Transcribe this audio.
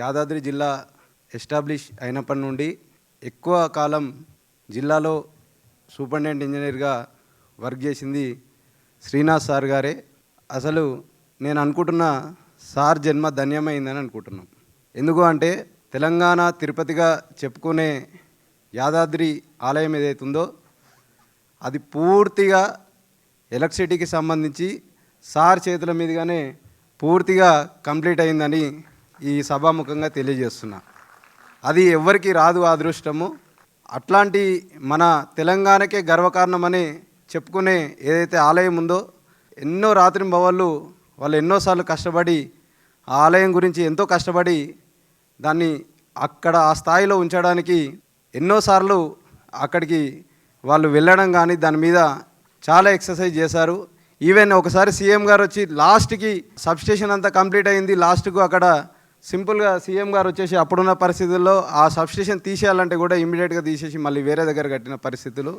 యాదాద్రి జిల్లా ఎస్టాబ్లిష్ అయినప్పటి నుండి ఎక్కువ కాలం జిల్లాలో సూపరింటెండెంట్ ఇంజనీర్గా వర్క్ చేసింది శ్రీనాథ్ సార్ గారే. అసలు నేను అనుకుంటున్న సార్ జన్మ ధన్యమైందని అనుకుంటున్నాం. ఎందుకు అంటే తెలంగాణ తిరుపతిగా చెప్పుకునే యాదాద్రి ఆలయం ఏదైతుందో అది పూర్తిగా ఎలక్ట్రిసిటీకి సంబంధించి సార్ చేతుల మీదుగానే పూర్తిగా కంప్లీట్ అయిందని ఈ సభాముఖంగా తెలియజేస్తున్నా. అది ఎవరికి రాదు అదృష్టము. అట్లాంటి మన తెలంగాణకే గర్వకారణమని చెప్పుకునే ఏదైతే ఆలయం ఉందో ఎన్నో రాత్రి బవళ్ళు వాళ్ళు ఎన్నోసార్లు కష్టపడి ఆ ఆలయం గురించి ఎంతో కష్టపడి దాన్ని అక్కడ ఆ స్థాయిలో ఉంచడానికి ఎన్నోసార్లు అక్కడికి వాళ్ళు వెళ్ళడం కానీ దాని మీద చాలా ఎక్సర్సైజ్ చేశారు. ఈవెన్ ఒకసారి సీఎం గారు వచ్చి లాస్ట్కి సబ్స్టేషన్ అంతా కంప్లీట్ అయింది. లాస్ట్కు అక్కడ సింపుల్గా సీఎం గారు వచ్చేసి అప్పుడున్న పరిస్థితుల్లో ఆ సబ్స్టేషన్ తీసేయాలంటే కూడా ఇమీడియట్గా తీసేసి మళ్ళీ వేరే దగ్గర కట్టిన పరిస్థితులు.